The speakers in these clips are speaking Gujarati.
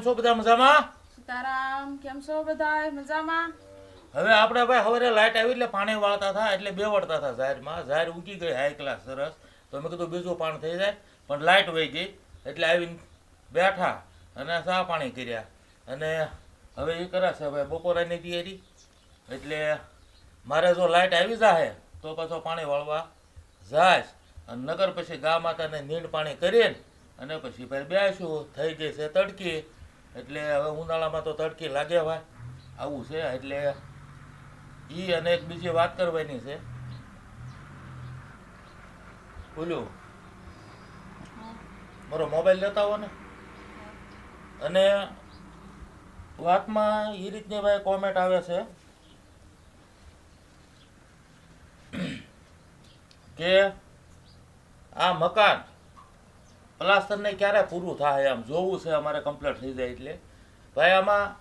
કેમ છો બધા મજામાં? સીતારામ કેમ છો બધા મજામાં? હવે આપણે ભાઈ હવે લાઇટ આવી એટલે પાણી વાળતા હતા એટલે બે વળતા હતા ઝારમાં ઝાર ઉગી ગઈ હાઈ ક્લાસ સરસ. તો મેં કીધું બીજું પાણી થઈ જાય પણ લાઇટ વહી ગઈ. એટલે આવીને બેઠા અને ચા પાણી કર્યા. અને હવે એ કરાશે છે હવે બપોરાની તૈયારી. એટલે મારે જો લાઇટ આવી જાય તો પાછો પાણી વાળવા જાય અને નગર પછી ગા માતાને નીંદ પાણી કરીને અને પછી ભાઈ બેસું થઈ ગઈ છે તડકી. એટલે હવે ઉનાળામાં તો તડકી લાગે ભાઈ. આવું છે, એટલે ઈ અને એક બીજી વાત કરવાની છે. બોલું. મારો મોબાઈલ લેતા હો ને. અને વાતમાં એ રીતની ભાઈ કોમેન્ટ આવે છે કે આ મકાન પ્લાસ્ટરને ક્યારે પૂરું થાય આમ જોવું છે અમારે કમ્પ્લીટ થઈ જાય એટલે. ભાઈ, આમાં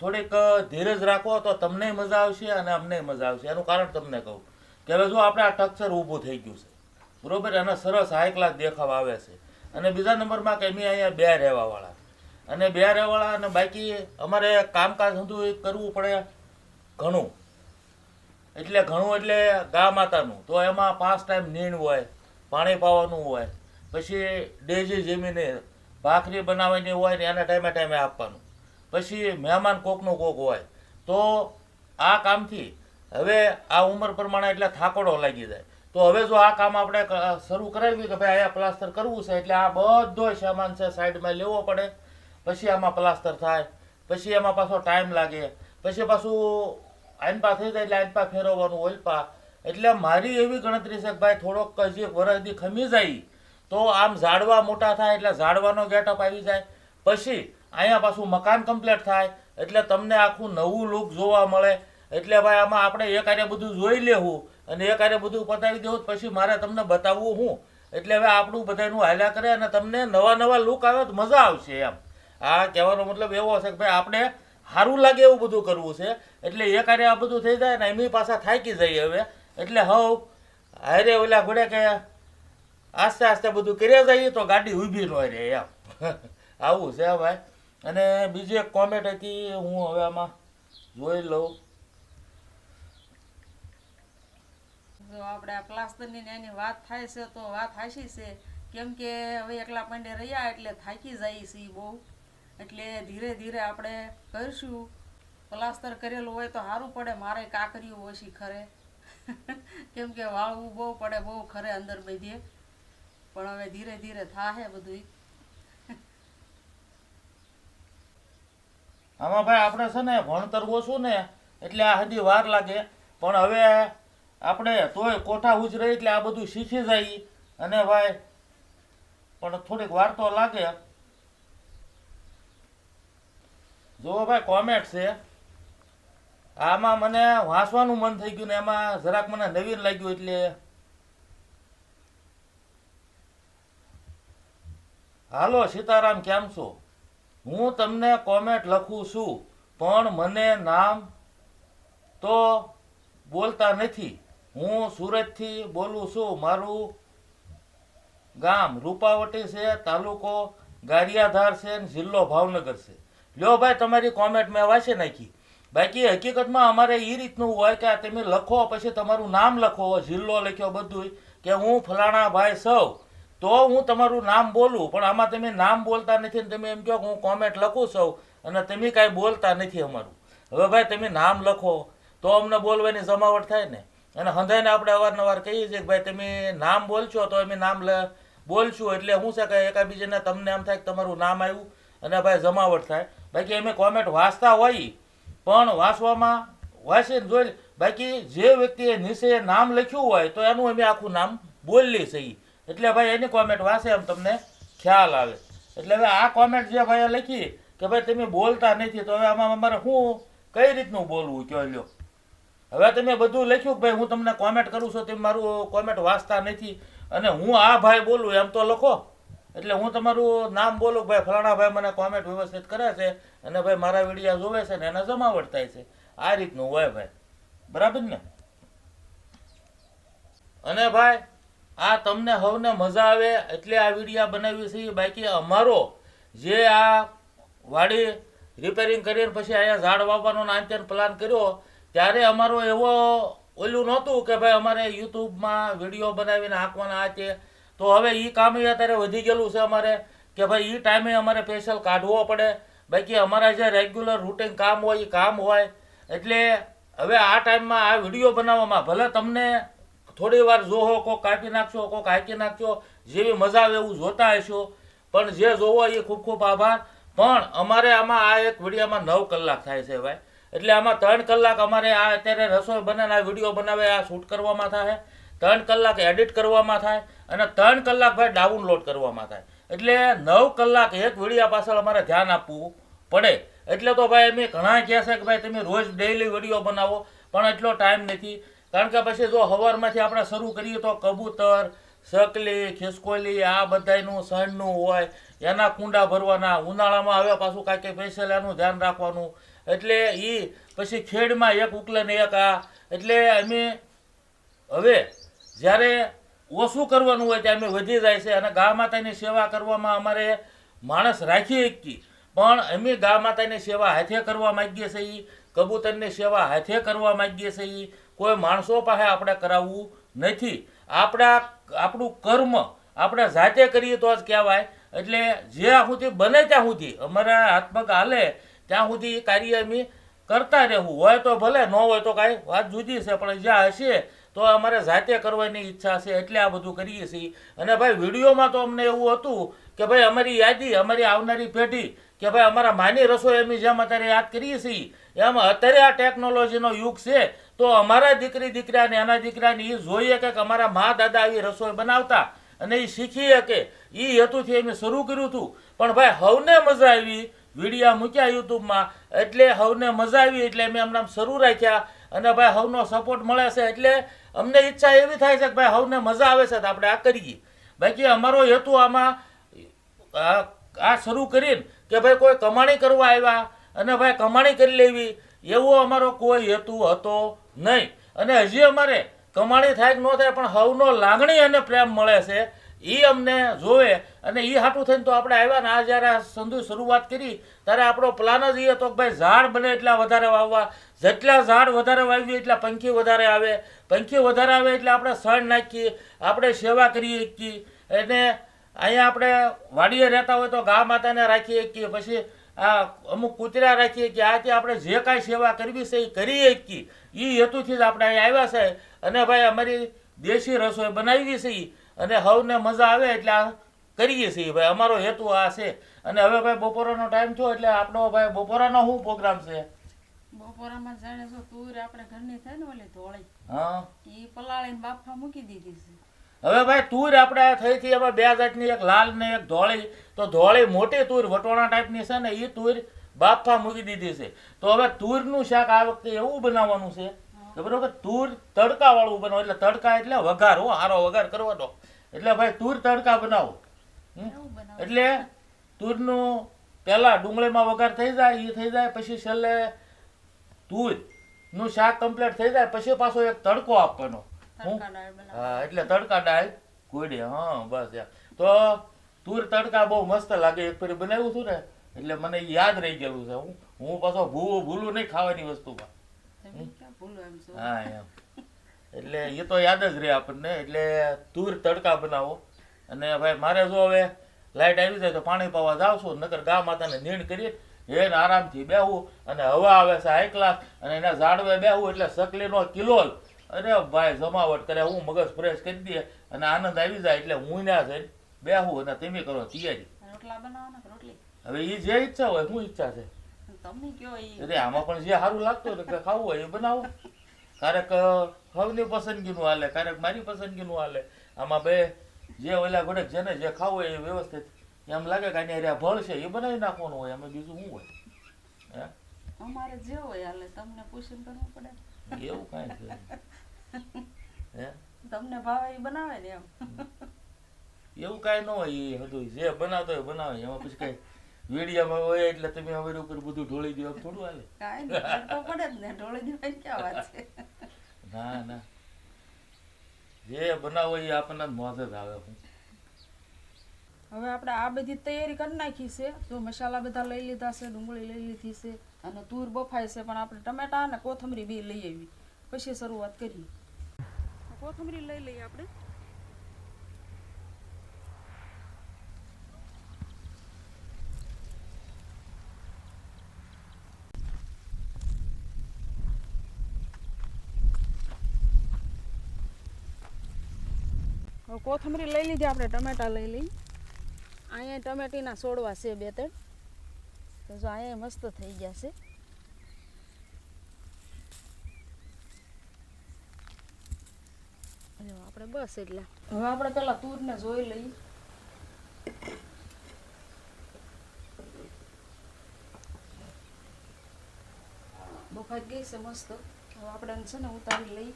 થોડીક ધીરજ રાખો તો તમને મજા આવશે અને અમને મજા આવશે. એનું કારણ તમને કહું કે હવે જો આપણે આ ટક્ચર ઊભું થઈ ગયું છે. બરોબર? અને સરસ હાઈ ક્લાસ દેખાવ આવે છે. અને બીજા નંબરમાં કે અમે અહીંયા બે રહેવાવાળા. અને બે રહેવાવાળા અને બાકી અમારે કામકાજ બધું કરવું પડે ઘણું. એટલે ઘણું એટલે ગા માતાનું. તો એમાં પાંચ ટાઈમ નીણ હોય, પાણી પાવાનું હોય પછી ડેજી જમીને ભાખરી બનાવવાની હોય ને એના ટાઈમે ટાઈમે આપવાનું. પછી મહેમાન કોકનો કોક હોય. તો આ કામથી હવે આ ઉંમર પ્રમાણે એટલે થાકોડો લાગી જાય. તો હવે જો આ કામ આપણે શરૂ કરાવ્યું કે ભાઈ અહીંયા પ્લાસ્ટર કરવું છે એટલે આ બધો સામાન છે સાઈડમાં લેવો પડે. પછી આમાં પ્લાસ્ટર થાય. પછી એમાં પાછો ટાઈમ લાગે. પછી પાછું આઈનપા થઈ જાય એટલે આઈનપા ફેરવવાનું ઓલપા એટલે મારી એવી ગણતરી છે કે ભાઈ થોડોક હજી એક વરસથી ખમી જાય. તો આમ ઝાડવા મોટા થાય એટલે ઝાડવાનો ગેટઅપ આવી જાય. પછી અહીંયા પાછું મકાન કમ્પ્લીટ થાય એટલે તમને આખું નવું લુક જોવા મળે. એટલે ભાઈ આમાં આપણે એક આરે બધું જોઈ લેવું અને એક આરે બધું પતાવી દેવું. પછી મારે તમને બતાવવું હું. એટલે હવે આપણું બધાનું હાલ્યા કરે અને તમને નવા નવા લુક આવે તો મજા આવશે એમ. આ કહેવાનો મતલબ એવો છે કે ભાઈ આપણે સારું લાગે એવું બધું કરવું છે. એટલે એક આરે આ બધું થઈ જાય ને એમની પાછા થાકી જઈએ હવે. એટલે હવ, હારે ઓલા ઘોડે કે આસ્તે આસ્તે બધું કર્યા જઈએ તો ગાડી ઊભી ન રહે એમ. આવું છે ભાઈ. અને બીજી એક કોમેન્ટ હતી, હું હવે આમાં જોઈ લઉં. જો આપણે પ્લાસ્ટરની એની વાત થાય છે, તો વાત હાશી છે. કેમ કે હવે એકલા પંડે રહ્યા એટલે થાકી જાય છે બહુ. એટલે ધીરે ધીરે આપણે કરશું. પ્લાસ્ટર કરેલું હોય તો સારું પડે, મારે કાકરીઓ ઓછી ખરે. કેમ કે વાળવું બહુ પડે, બહુ ખરે અંદર બધે પણ હવે ધીરે ધીરે થાહે બધું આમાં ભાઈ આપણે છે ને ભણતર ઓછું ને એટલે આ હજી વાર લાગે. પણ હવે આપણે તોય કોઠા ઉજરે એટલે આ બધું શીખી જાય. અને ભાઈ, પણ થોડીક વાર તો લાગે. જુઓ ભાઈ કોમેન્ટ છે. આમાં મને વાંચવાનું મન થઈ ગયું ને એમાં જરાક મને નવીન લાગ્યું એટલે હાલો સીતારામ, કેમ છો? હું તમને કોમેન્ટ લખું છું, પણ મને નામ તો બોલતા નથી. હું સુરતથી બોલું છું. મારું ગામ રૂપાવટી છે, તાલુકો ગારિયાધાર છે અને જિલ્લો ભાવનગર છે. લ્યો ભાઈ, તમારી કોમેન્ટ મેં વાંચી નાખી. બાકી હકીકતમાં અમારે એ રીતનું હોય કે તમે લખો, પછી તમારું નામ લખો, જિલ્લો લખ્યો બધું કે હું ફલાણા ભાઈ સૌ તો હું તમારું નામ બોલું, પણ આમાં તમે નામ બોલતા નથી ને તમે એમ કહો કે હું કોમેન્ટ લખું છું અને તમે કાંઈ બોલતા નથી અમારું. હવે ભાઈ તમે નામ લખો, તો અમને બોલવાની જમાવટ થાય ને. અને હંધાઈને આપણે અવારનવાર કહીએ છીએ કે ભાઈ તમે નામ બોલશો તો અમે નામ બોલશું એટલે શું છે કે એકાબીજાને તમને એમ થાય કે તમારું નામ આવ્યું અને ભાઈ જમાવટ થાય. બાકી અમે કોમેન્ટ વાંચતા હોય, પણ વાંચવામાં વાંચીને જોઈ બાકી જે વ્યક્તિએ નીચે નામ લખ્યું હોય તો એનું અમે આખું નામ બોલીએ છીએ. એટલે ભાઈ એની કોમેન્ટ વાંચે એમ તમને ખ્યાલ આવે. એટલે હવે આ કોમેન્ટ જે ભાઈએ લખી કે ભાઈ તમે બોલતા નથી, તો હવે આમાં અમારે શું કઈ રીતનું બોલવું? કયો લ્યો? હવે તમે બધું લખ્યું કે ભાઈ હું તમને કોમેન્ટ કરું છું, તમે મારું કોમેન્ટ વાંચતા નથી, અને હું આ ભાઈ બોલું, એમ તો લખો. એટલે હું તમારું નામ બોલું ભાઈ ફલાણા ભાઈ મને કોમેન્ટ વ્યવસ્થિત કરે છે, અને ભાઈ મારા વિડીયા જોવે છે ને એને જમાવટ થાય છે. આ રીતનું હોય ભાઈ. બરાબર ને? અને ભાઈ આ તમને હવને મજા આવે એટલે આ વિડીયા બનાવી છે. બાકી અમારો જે આ વાડી રિપેરિંગ કરીને પછી અહીંયા ઝાડ વાવવાનો ને પ્લાન કર્યો, ત્યારે અમારો એવો ઓલું નહોતું કે ભાઈ અમારે યુટ્યુબમાં વીડિયો બનાવીને હાંકવાના આ તે. તો હવે એ કામ અત્યારે વધી ગયેલું છે અમારે, કે ભાઈ એ ટાઈમે અમારે સ્પેશિયલ કાઢવો પડે. બાકી અમારા જે રેગ્યુલર રૂટીન કામ હોય એ કામ હોય. એટલે હવે આ ટાઈમમાં આ વીડિયો બનાવવામાં ભલે તમને થોડી વાર જોહો, કોક કાપી નાખશો, કોક હાંકી નાખશો, જેવી મજા આવે એવું જોતા હશો. પણ જે જોવો એ ખૂબ ખૂબ આભાર. પણ અમારે આમાં આ એક વિડીયોમાં નવ કલાક થાય છે ભાઈ. એટલે આમાં ત્રણ કલાક અમારે આ અત્યારે રસોઈ બનાવીને આ વીડિયો બનાવે, આ શૂટ કરવામાં થાય. ત્રણ કલાક એડિટ કરવામાં થાય અને ત્રણ કલાક ભાઈ ડાઉનલોડ કરવામાં થાય. એટલે નવ કલાક એક વિડીયા પાછળ અમારે ધ્યાન આપવું પડે. એટલે તો ભાઈ અમે ઘણા કહે છે કે ભાઈ તમે રોજ ડેઈલી વીડિયો બનાવો, પણ એટલો ટાઈમ નથી. કારણ કે પછી જો હવારમાંથી આપણે શરૂ કરીએ તો કબૂતર સકલી ખિસકોલી, આ બધાયનું સણનું હોય, એના કુંડા ભરવાના, ઉનાળામાં હવે પાછું કાંઈક કંઈ પૈસેલાનું ધ્યાન રાખવાનું. એટલે એ પછી ખેડમાં એક ઉકલને એક આ. એટલે અમે હવે જ્યારે ઓછું કરવાનું હોય ત્યારે અમે વધી જાય છે અને ગા માતાની સેવા કરવામાં અમારે માણસ રાખીએ કી પણ અમે ગા માતાની સેવા હાથે કરવા માગીએ છીએ કબૂતરની સેવા હાથે કરવા માગીએ છીએ. કોઈ માણસો પાસે આપણે કરાવવું નથી. આપણા, આપણું કર્મ આપણે જાતે કરીએ તો જ કહેવાય. એટલે જ્યાં સુધી બને ત્યાં સુધી, અમારા હાથમાં હાલે, ત્યાં સુધી કાર્ય અમે કરતા રહેવું. હોય તો ભલે, ન હોય તો કાંઈ વાત જુદી છે, પણ જ્યાં હશે તો અમારે જાતે કરવાની ઈચ્છા છે, એટલે આ બધું કરીએ છીએ. અને ભાઈ, વિડીયોમાં તો અમને એવું હતું કે ભાઈ, અમારી યાદી, અમારી આવનારી પેઢી કે ભાઈ, અમારા માની રસોઈ અમે જેમ અત્યારે યાદ કરીએ છીએ, એમ અત્યારે આ ટેકનોલોજીનો યુગ છે, તો અમારા દીકરી દીકરાને એના દીકરાને એ જોઈએ કે અમારા મા દાદા આવી રસોઈ બનાવતા અને એ શીખી શકે એ હેતુથી અમે શરૂ કર્યું હતું. પણ ભાઈ, હવને મજા આવી વિડીયા મૂક્યા યુટ્યુબમાં, એટલે હવને મજા આવી, એટલે અમે એમના શરૂ રાખ્યા અને ભાઈ, હવનો સપોર્ટ મળે છે એટલે અમને ઈચ્છા એવી થાય છે કે ભાઈ, હવને મજા આવે છે તો આપણે આ કરીએ. બાકી અમારો હેતુ આમાં આ શરૂ કરીને કે ભાઈ કોઈ કમાણી કરવા આવ્યા અને ભાઈ કમાણી કરી લેવી, એવો અમારો કોઈ હેતુ હતો નહીં. અને હજી અમારે કમાણી થાય કે ન થાય પણ હવનો લાગણી અને પ્રેમ મળે છે એ અમને જોવે. અને એ હાટું થઈને તો આપણે આવ્યા ને આ જ્યારે સંધુ શરૂઆત કરી, ત્યારે આપણો પ્લાન જ એ હતો કે ભાઈ ઝાડ બને એટલા વધારે વાવવા. જેટલા ઝાડ વધારે વાવીએ એટલા પંખી વધારે આવે. પંખી વધારે આવે એટલે આપણે સણ નાખીએ, આપણે સેવા કરીએ અને અહીંયા આપણે વાડીએ રહેતા હોય તો ગા માતાને રાખીએ કે પછી આ અમુક કૂતરા રાખીએ કે આ આપણે જે કાંઈ સેવા કરવી છે એ કરીએ કે. એ હેતુથી જ આપણે અહીંયા આવ્યા છે. અને ભાઈ અમારી દેશી રસોઈ બનાવી છે. અને હવને મજા આવે એટલે આ કરીએ છીએ ભાઈ. અમારો હેતુ આ છે. અને હવે ભાઈ બપોરનો ટાઈમ થયો એટલે આપણો ભાઈ બપોરાનો શું પ્રોગ્રામ છે? બપોરામાં જાણે જો તુર આપણે ઘરની થાય ને ઓલી ધોળી. હા. એ પલાળીને બાફા મૂકી દીધી છે. હવે ભાઈ તુર આપણે થઈ હવે બે જાતની એક લાલ ને એક ધોળી. તો ધોળી મોટી તુર વટોણા ટાઈપની છે ને એ તુર બાફા મૂકી દીધી છે. તો હવે તુરનું શાક આ વખતે એવું બનાવવાનું છે કે બરોબર તુર તડકા વાળું બનાવો. એટલે તડકા એટલે વઘાર હો હારો વઘાર કરવાનો એટલે ભાઈ તુર તડકા બનાવો? એટલે તુરનું પહેલાં ડુંગળીમાં વઘાર થઈ જાય એ થઈ જાય પછી છેલ્લે તુરનું શાક કમ્પ્લીટ થઈ જાય પછી પાછો એક તડકો આપવાનો. હું? એટલે તડકા દાળ કોડી હા બસ તો તુર તડકા બહુ મસ્ત લાગે એક ફેરી બનાવ્યું હતું ને એટલે મને યાદ રહી ગયેલું છે. હું હું પાછો ભૂવો ભૂલું નહીં ખાવાની વસ્તુમાં. હા એમ. એટલે એ તો યાદ જ રહે આપણને એટલે તુર તડકા બનાવો. અને ભાઈ મારે જો હવે લાઈટ આવી જાય તો પાણી પાવા જાવ છું નકર ગા માતાને નીણ કરી એને આરામથી બેહવું અને હવા આવે છે હાઈ ક્લાસ અને એના ઝાડવે બેહવું એટલે સકલીનો કિલોલ અરે ભાઈ જમાવટ કરે હું મગજ ફ્રેશ કરી દે અને આનંદ આવી જાય એટલે હું ના જઈને બેહું અને તમે કરો તૈયારી. રોટલા બનાવવાના રોટલી? હવે એ જે ઈચ્છા હોય શું ઈચ્છા છે. તમને કયો અરે આમાં પણ જે સારું લાગતું હોય કે ખાવું હોય એ બનાવો. ક્યારેક હવની પસંદગીનું હાલે ક્યારેક મારી પસંદગીનું હાલે. આમાં બે જે ઓલા ઘોડે જેને જે ખાવું હોય એ વ્યવસ્થિત. એમ લાગે કે આની અરે ભળ છે એ બનાવી નાખવાનું હોય અમે બીજું શું હોય? હે? અમારે જે હોય હાલે તમને પૂછીને કરવું પડે. એવું કાંઈ છે. હે? તમને ભાવે એ બનાવે ને એમ? એવું કાંઈ ન હોય એ હતું જે બનાવતો હોય બનાવે. એમાં પછી કાંઈ વીડિયામાં હોય એટલે તમે હવે ઉપર બધું ઢોળી દો થોડું હાલે. કાંઈ નહીં તો પડે જ ને. ઢોળી દો ક્યાં વાત છે? ના ના. જે બનાવો એ આપણને મોજ જ આવે હું હવે આપણે આ બધી તૈયારી કરી નાખી છે. જો મસાલા બધા લઈ લીધા છે ડુંગળી લઈ લીધી છે અને તૂર બફાય છે પણ આપણે ટમેટા અને કોથમરી બી લઈ આવી. પછી શરૂઆત કરીએ. કોથમરી લઈ લઈએ આપણે. કોથમરી લઈ લીધી આપણે, ટમેટા લઈ લઈ. અહીંયા ટમેટીના છોડવા છે બે ત્રણ તો જો અહીંયા મસ્ત થઈ ગયા છે. આપણે બસ એટલે. હવે આપણે પેલા તૂરને જોઈ લઈએ. બફાઈ ગઈ છે મસ્ત. હવે આપણે છે ને ઉતારી લઈ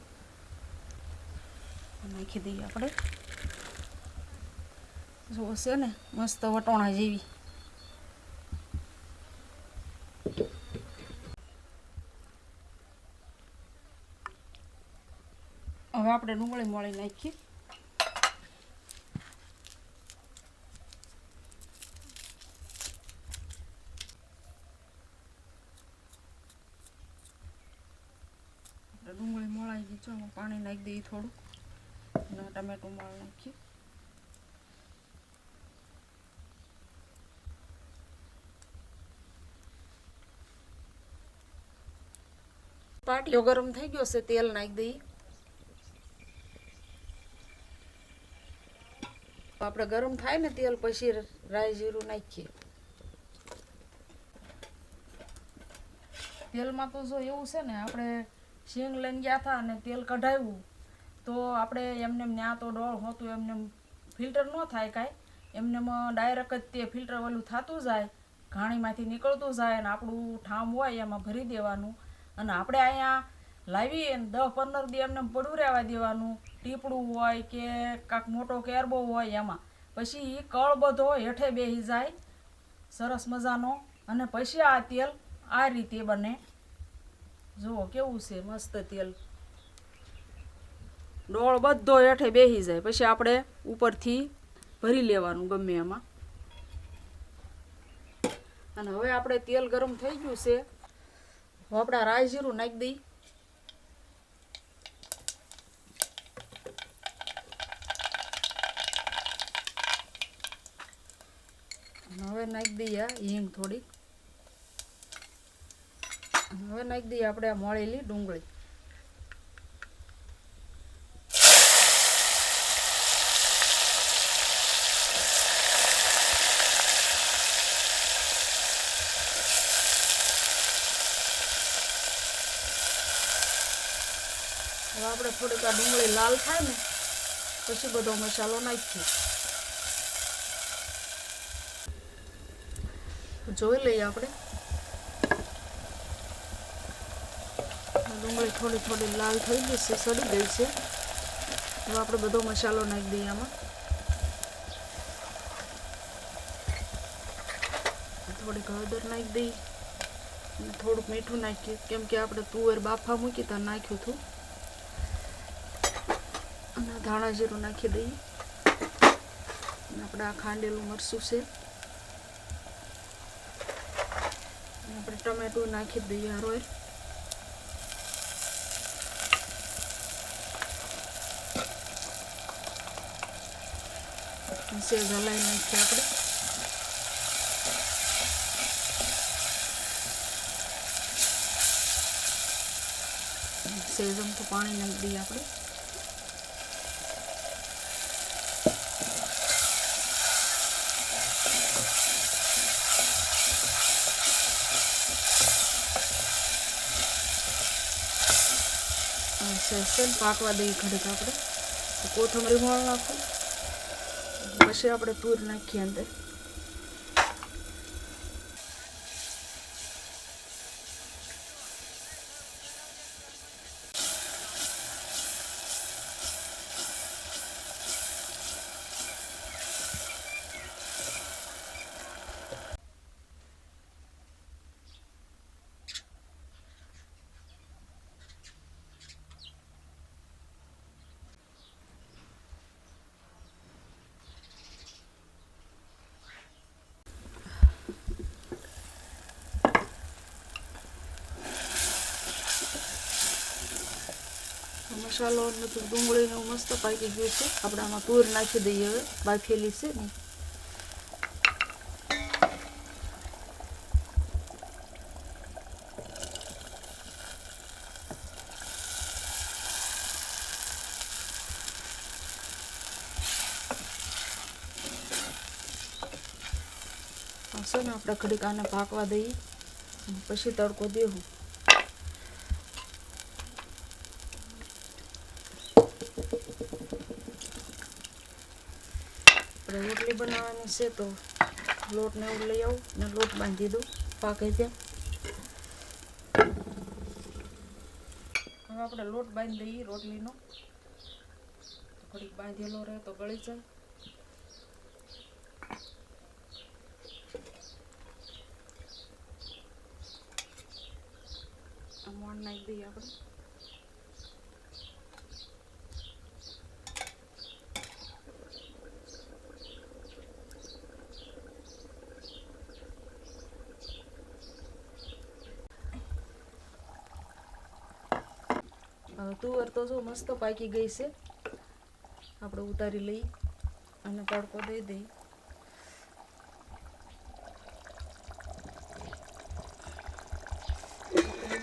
નાખી દઈએ આપણે. જો છે ને, મસ્ત વટોણા જેવી. હવે આપણે ડુંગળી મોળી નાખીએ ડુંગળી મોળાઈ ગઈ છે પાણી નાખી દઈએ થોડું. અને ટમેટું મોળ નાખીએ પાટીઓ ગરમ થઈ ગયો છે, તેલ નાખી દઈએ. આપણે ગરમ થાય ને તેલ પછી રાઈ જીરું નાખીએ. તેલમાં તો જો એવું છે ને આપણે શીંગ લઈને ગયા હતા અને તેલ કઢાવ્યું, તો આપણે એમને ત્યાં તો ડોળ હોતું, એમને ફિલ્ટર ન થાય કાંઈ. એમને ડાયરેક્ટ જ તે ફિલ્ટર ઓલું થતું જાય, ઘાણીમાંથી નીકળતું જાય અને આપણું ઠામ હોય એમાં ભરી દેવાનું. અને આપણે અહીંયા લાવીએ દસ પંદર દી એમને પડું રહેવા દેવાનું. ટીપડું હોય કે કાંક મોટો કેરબો હોય એમાં. પછી એ કળ બધો હેઠે બેસી જાય. સરસ મજાનો. અને પછી આ તેલ આ રીતે બને. જુઓ કેવું છે મસ્ત તેલ. ડોળ બધો હેઠે બેસી જાય. પછી આપણે ઉપરથી ભરી લેવાનું ગમે એમાં. અને હવે આપણે તેલ ગરમ થઈ ગયું છે. આપણા રાઈ જીરું નાખી દઈ અને હવે નાખી દઈએ આ હિંગ થોડીક. અને હવે નાખી દઈએ આપણે આ મળેલી ડુંગળી. હવે આપણે થોડીક આ ડુંગળી લાલ થાય ને, પછી બધો મસાલો નાખીએ. જોઈ લઈએ આપણે. ડુંગળી થોડી થોડી લાલ થઈ ગઈ છે, સડી ગઈ છે. હવે આપણે બધો મસાલો નાખી દઈએ આમાં. થોડીક હળદર નાખી દઈ અને થોડુંક મીઠું નાખીએ. કેમ કે આપણે તુવેર બાફા મૂકી ત્યાં નાખ્યું હતું. અને ધાણા જીરું નાખી દઈએ. અને આપણે આ ખાંડેલું મરચું છે અને આપણે ટમેટું નાખી દઈએ રોય સેજ હલાઈ નાખીએ આપણે. સેજમ તો પાણી નાખી દઈએ આપણે. સેશન પાકવા દઈએ ઘડીક આપણે. કોથમરી મોળ નાખું. પછી આપણે તૂર નાખીએ અંદર. મસાલો ને બધું ડુંગળી ને મસ્ત પાકી ગયું છે. આપણે આમાં તુર નાખી દઈએ હવે. બાફેલી છે ને. હશે ને આપણે ઘડીક આને પાકવા દઈએ. પછી તડકો દેવું બનાવવાની છે તો લોટને એવું લઈ આવું ને લોટ બાંધી દઉં પાકે ત્યાં. હવે આપણે લોટ બાંધી દઈએ રોટલીનો. થોડીક બાંધેલો રહે તો ગળી જાય. મોણ નાખી દઈએ આપણે હવે તુવર તો જો મસ્ત પાકી ગઈ છે. આપણે ઉતારી લઈ અને તડકો દઈ દઈ.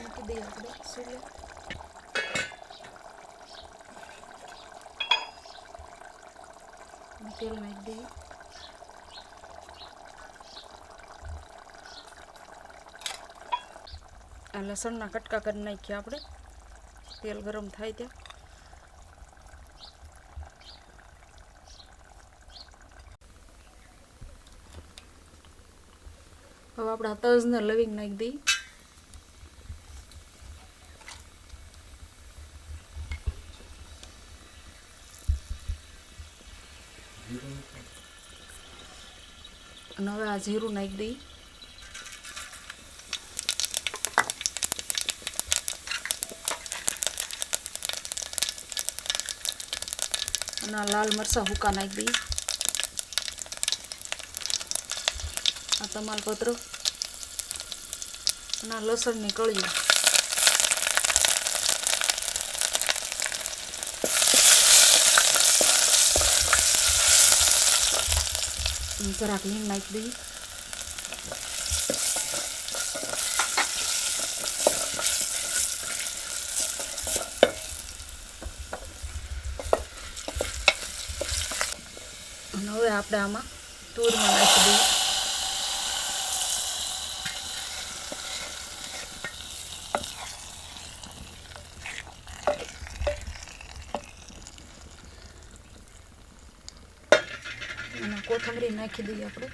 મૂકી દઈએ આપણે સૂર્ય તેલ નાખી દઈએ. આ લસણના કટકા કરી નાખીએ આપણે. તેલ ગરમ થાય ત્યાં હવે આપણે આ તજને લવિંગ નાખી દઈએ અને હવે આ જીરું નાખી દઈ અને આ લાલ મરચાં હુકા નાખી દઈ આ તમાલપત્ર અને લસણ લસણની કળીઓ જરાક લીમ નાખી દઈએ. હવે આપણે આમાં તુરમાં નાખી દઈએ અને કોથમરી નાખી દઈએ આપણે.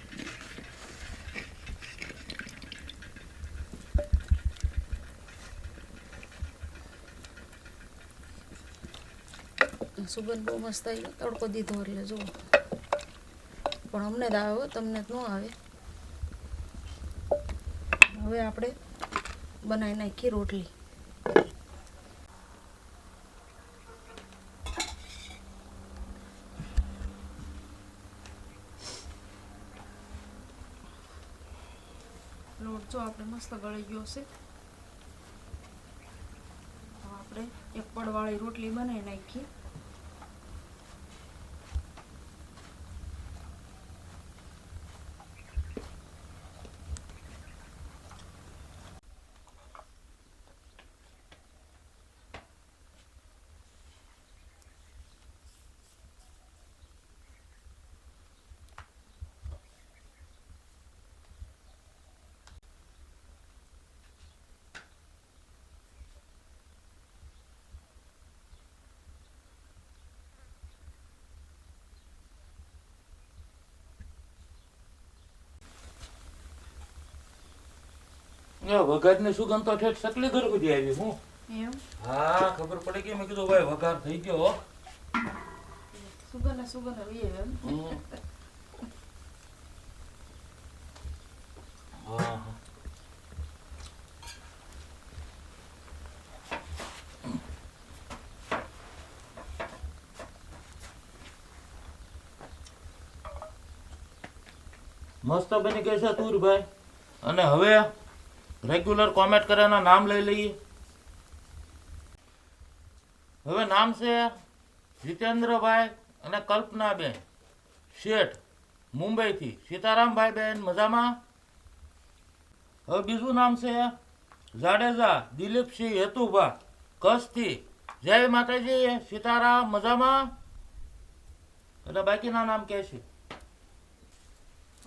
સુગંધ બહુ મસ્ત આવી તડકો દીધો એટલે જુઓ. પણ અમને જ આવ્યો તમને ન આવે. હવે આપણે બનાવી નાખીએ રોટલી લોટ જો આપણે મસ્ત ગળી ગયો છે. આપણે એક પડવાળી રોટલી બનાવી નાખીએ. વઘારની સુગંધ તો ઠેઠ સકલી ઘર સુધી આવી હું? હા ખબર પડે કે મેં કીધું ભાઈ વઘાર થઈ ગયો સુગંધ સુગંધ આવી હા. મસ્ત બની ગઈ છે તુરભાઈ. અને હવે? રેગ્યુલર કોમેન્ટ કર્યાના નામ લઈ લઈએ. હવે નામ છે જીતેન્દ્રભાઈ અને કલ્પનાબેન. શેઠ, મુંબઈથી. સીતારામભાઈ બેન, મજામાં? હવે બીજું નામ છે જાડેજા, દિલીપસિંહ હેતુભા, કચ્છથી. જય માતાજી, સીતારામ, મજામાં? એટલે બાકીના નામ કે છે?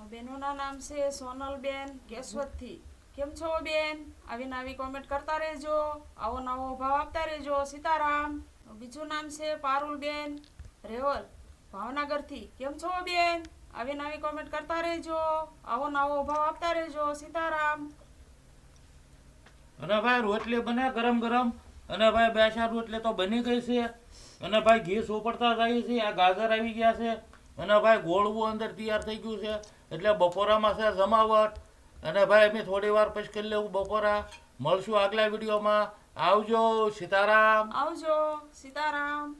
બેનોના નામ છે સોનલબેન કેશવતથી. કેમ છો બેન? આવી કોમેન્ટ કરતા રહેજો. આવો નવો ભાવ આપતા રહેજો. સીતારામ. બીજું નામ છે પારુલબેન રેવલ, ભાવનગરથી. કેમ છો બેન? આવી કોમેન્ટ કરતા રહેજો. આવો નવો ભાવ આપતા રહેજો. સીતારામ. અને ભાઈ રોટલી બને ગરમ ગરમ. અને ભાઈ બે ચાર રોટલી તો બની ગઈ છે. અને ભાઈ ઘી સોપડતા જાય છે. આ ગાજર આવી ગયા છે. અને ભાઈ ગોળવું અંદર તૈયાર થઈ ગયું છે. એટલે બપોરામાં છે જમાવટ. અને ભાઈ, અમે થોડી વાર પછી કરી લેવું બપોરા. મળશું આગલા વિડીયોમાં. આવજો, સીતારામ. આવજો, સીતારામ.